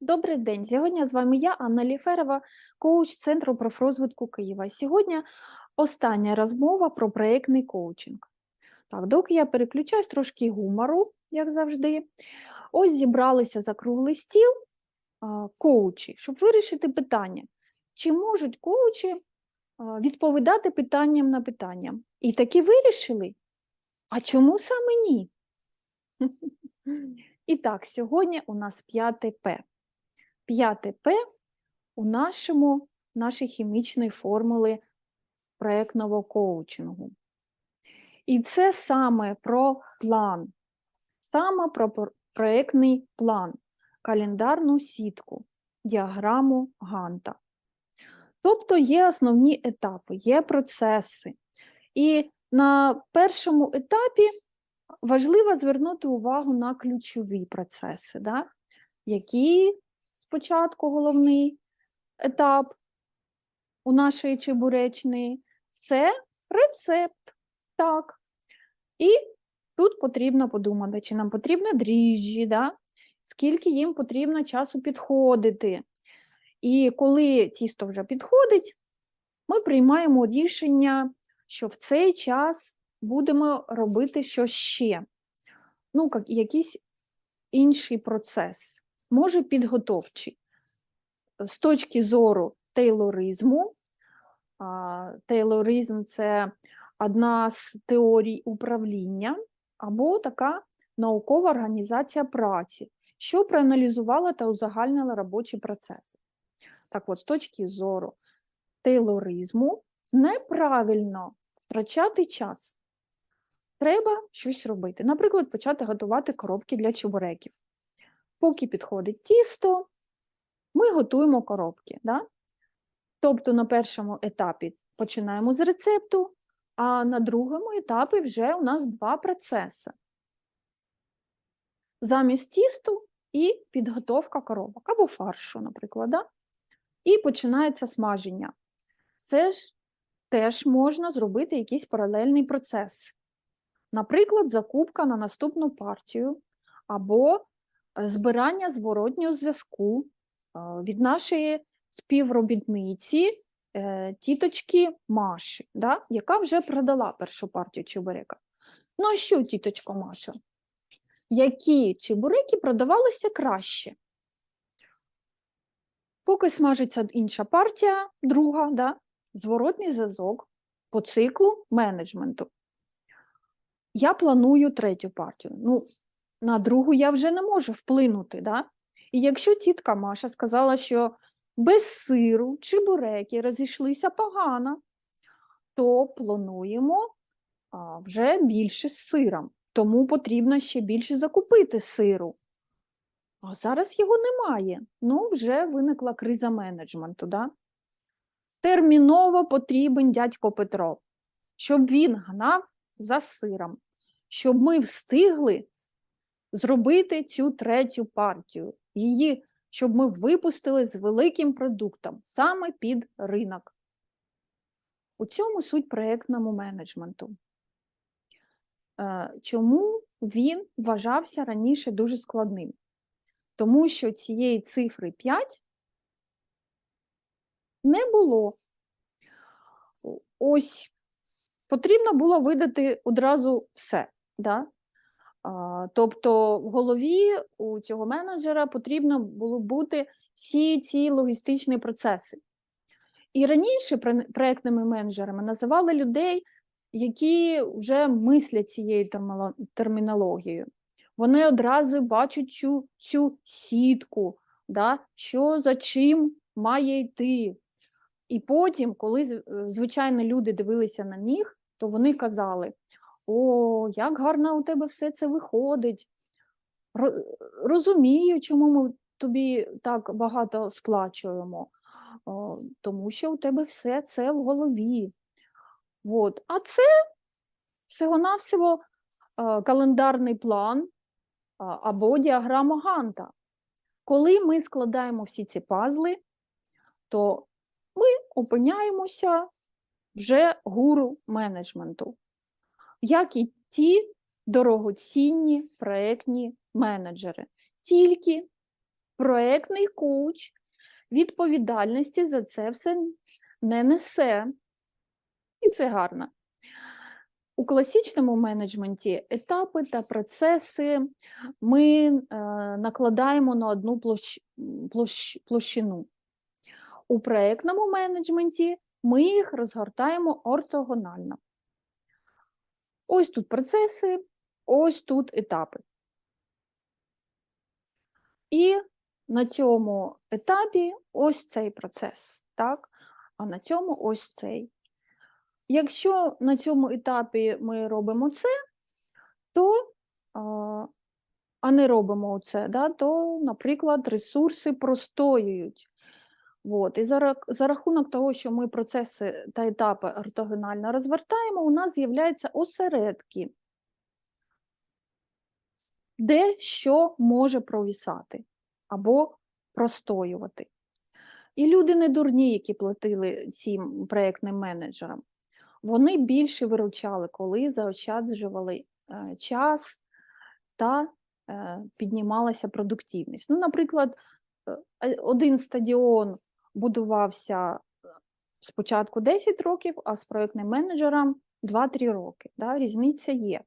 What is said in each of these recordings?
Добрий день. Сьогодні з вами я, Анна Ліферова, коуч Центру профрозвитку Києва. Сьогодні остання розмова про проєктний коучинг. Так, доки я переключаюсь трошки гумору, як завжди. Ось зібралися за круглий стіл коучі, щоб вирішити питання, чи можуть коучі відповідати питанням на питання. І таки вирішили. А чому саме ні? І так, сьогодні у нас 5 П. П'яте П у нашому, нашій хімічної формули проєктного коучингу. І це саме про план, саме про проєктний план, календарну сітку, діаграму Ганта. Тобто є основні етапи, є процеси. І на першому етапі важливо звернути увагу на ключові процеси, да? які спочатку головний етап у нашої чебуречної це рецепт. Так. І тут потрібно подумати, чи нам потрібно дріжджі, да? скільки їм потрібно часу підходити. І коли тісто вже підходить, ми приймаємо рішення, що в цей час будемо робити щось ще. Ну, як, якийсь інший процес, може підготовчий. З точки зору тейлоризму, тейлоризм це одна з теорій управління або така наукова організація праці, що проаналізувала та узагальнила робочі процеси. Так от, з точки зору тейлоризму, неправильно втрачати час. Треба щось робити. Наприклад, почати готувати коробки для чебуреків. Поки підходить тісто, ми готуємо коробки. Да? Тобто на першому етапі починаємо з рецепту, а на другому етапі вже у нас два процеси. Замість тісту і підготовка коробок або фаршу, наприклад. Да? І починається смаження. Це ж теж можна зробити якийсь паралельний процес. Наприклад, закупка на наступну партію або збирання зворотнього зв'язку е, від нашої співробітниці е, тіточки Маші, да, яка вже продала першу партію чебурека. Ну а що, тіточка Маша? Які чебуреки продавалися краще? Поки смажиться інша партія, друга, да, зворотний зв'язок по циклу менеджменту. Я планую третю партію. Ну, на другу я вже не можу вплинути. Да? І якщо тітка Маша сказала, що без сиру чебуреки розійшлися погано, то плануємо вже більше з сиром. Тому потрібно ще більше закупити сиру. А зараз його немає. Ну, вже виникла криза менеджменту. Да? Терміново потрібен дядько Петро, щоб він гнав за сиром, щоб ми встигли зробити цю третю партію, її, щоб ми випустили з великим продуктом саме під ринок. У цьому суть проєктному менеджменту. Е, Чому він вважався раніше дуже складним? Тому що цієї цифри 5 не було. Ось потрібно було видати одразу все. Да? Тобто в голові у цього менеджера потрібно було бути всі ці логістичні процеси. І раніше проектними менеджерами називали людей, які вже мислять цією термінологією. Вони одразу бачать цю, цю сітку, да? що за чим має йти. І потім, коли звичайно люди дивилися на них, то вони казали: О, як гарно у тебе все це виходить. Розумію, чому ми тобі так багато сплачуємо, тому що у тебе все це в голові. От. А це всього-навсього календарний план або діаграма Ганта. Коли ми складаємо всі ці пазли, то ми опиняємося вже гуру менеджменту, як і ті дорогоцінні проектні менеджери. Тільки проектний коуч відповідальності за це все не несе. І це гарно. У класичному менеджменті етапи та процеси ми е, накладаємо на одну площ, площ, площину. У проєктному менеджменті ми їх розгортаємо ортогонально. Ось тут процеси, ось тут етапи. І на цьому етапі ось цей процес, так? а на цьому ось цей. Якщо на цьому етапі ми робимо це, то, а, не робимо це, да, то, наприклад, ресурси простоюють. От. І за, за рахунок того, що ми процеси та етапи ортогонально розвертаємо, у нас з'являються осередки, де що може провісати або простоювати. І люди не дурні, які платили цим проєктним менеджерам. Вони більше виручали, коли заощаджували е, час та е, піднімалася продуктивність. Ну, наприклад, е, один стадіон будувався е, спочатку 10 років, а з проєктним менеджером 2-3 роки. Да? Різниця є.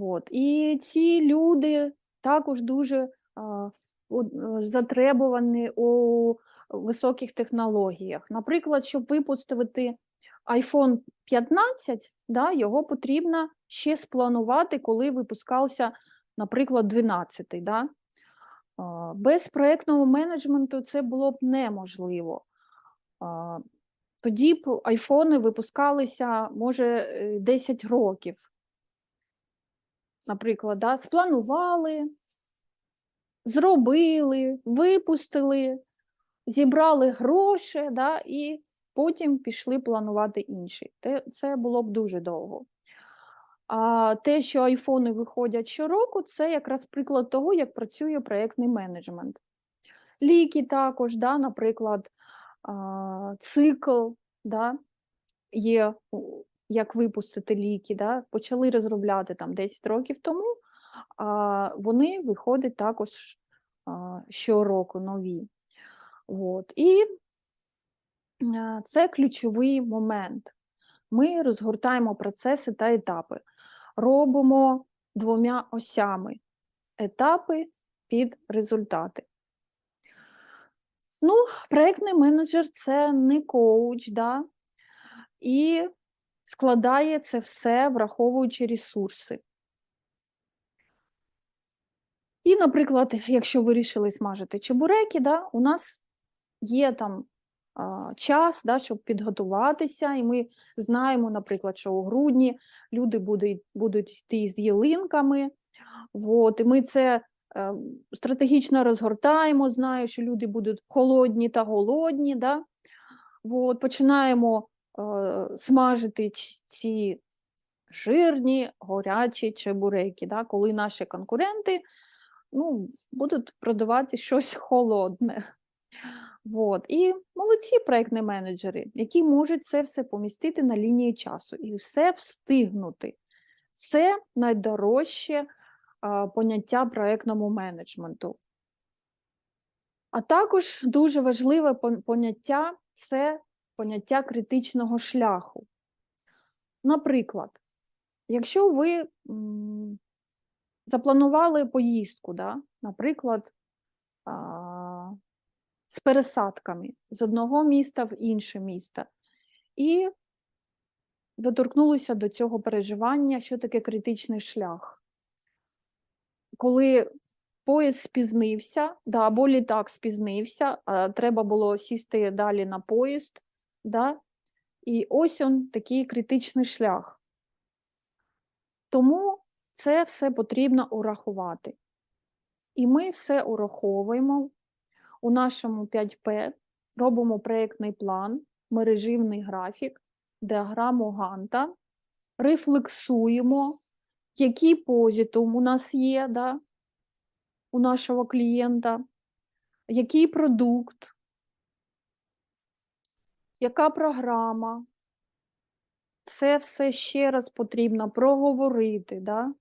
От. І ці люди також дуже а, у- е, затребувані у високих технологіях. Наприклад, щоб випустити iPhone 15, да, його потрібно ще спланувати, коли випускався, наприклад, 12. Да? Без проєктного менеджменту це було б неможливо. Тоді б айфони випускалися, може, е, 10 років. Наприклад, да? спланували, зробили, випустили, зібрали гроші, да? і потім пішли планувати інші. Це було б дуже довго. А те, що айфони виходять щороку, це якраз приклад того, як працює проєктний менеджмент. Ліки також, да, наприклад, цикл да, є, як випустити ліки, да, почали розробляти там 10 років тому, а вони виходять також щороку нові. От. І це ключовий момент. Ми розгортаємо процеси та етапи, робимо двома осями етапи під результати. Ну, проєктний менеджер це не коуч, да? і складає це все, враховуючи ресурси. І, наприклад, якщо вирішили смажити чебуреки, да, у нас є там час, да, щоб підготуватися, і ми знаємо, наприклад, що у грудні люди будуть, будуть йти з ялинками. От, і ми це е, стратегічно розгортаємо, знаю, що люди будуть холодні та голодні. Да? От, починаємо е, смажити ці жирні, горячі чебуреки, да? коли наші конкуренти ну, будуть продавати щось холодне. Вот. І молодці проєктні менеджери, які можуть це все помістити на лінії часу і все встигнути. Це найдорожче а, поняття проєктному менеджменту. А також дуже важливе поняття це поняття критичного шляху. Наприклад, якщо ви м, запланували поїздку, да, наприклад, а, з пересадками з одного міста в інше місто, і доторкнулися до цього переживання, що таке критичний шлях. Коли поїзд спізнився, да, або літак спізнився, а треба було сісти далі на поїзд, да, і ось он такий критичний шлях. Тому це все потрібно урахувати. І ми все ураховуємо у нашому 5П, робимо проєктний план, мереживний графік, діаграму Ганта, рефлексуємо, який позитум у нас є да, у нашого клієнта, який продукт, яка програма. Це все ще раз потрібно проговорити, да?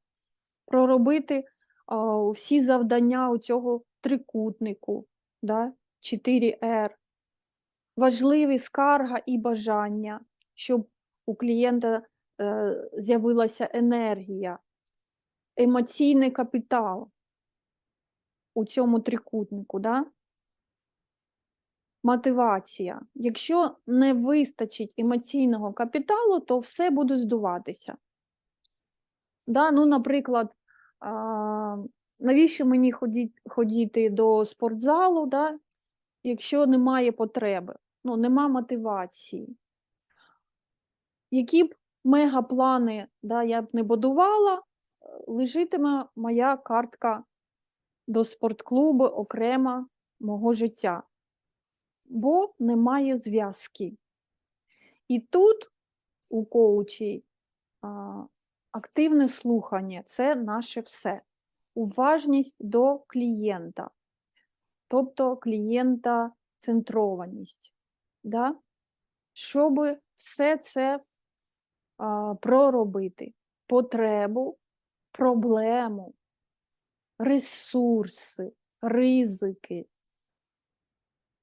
проробити а, всі завдання у цього трикутнику, да? 4R. Важливі скарга і бажання, щоб у клієнта е, з'явилася енергія, емоційний капітал у цьому трикутнику. Да? Мотивація. Якщо не вистачить емоційного капіталу, то все буде здуватися. Да? Ну, наприклад, а, навіщо мені ходіти, до спортзалу, да? якщо немає потреби, ну, нема мотивації. Які б мегаплани да, я б не будувала, е, лежитиме моя картка до спортклубу окрема мого життя, бо немає зв'язки. І тут у коучі а, активне слухання це наше все. Уважність до клієнта, тобто клієнта центрованість. Да? Щоб все це а, проробити, потребу, проблему, ресурси, ризики,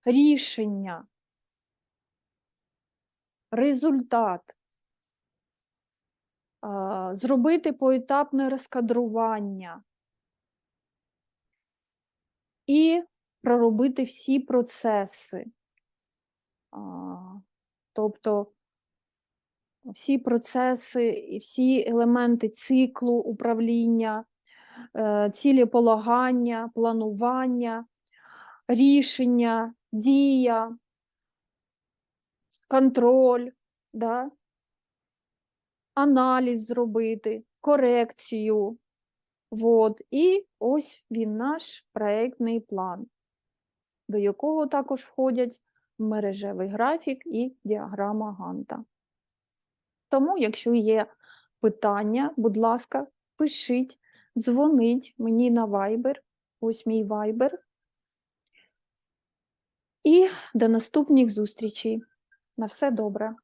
рішення, результат, а, зробити поетапне розкадрування і проробити всі процеси. Тобто всі процеси і всі елементи циклу управління, е, цілеполагання, планування, рішення, дія, контроль, да? аналіз зробити, корекцію. Вот. І ось він наш проєктний план, до якого також входять мережевий графік і діаграма Ганта. Тому, якщо є питання, будь ласка, пишіть, дзвоніть мені на Viber, ось мій Viber. І до наступних зустрічей. На все добре.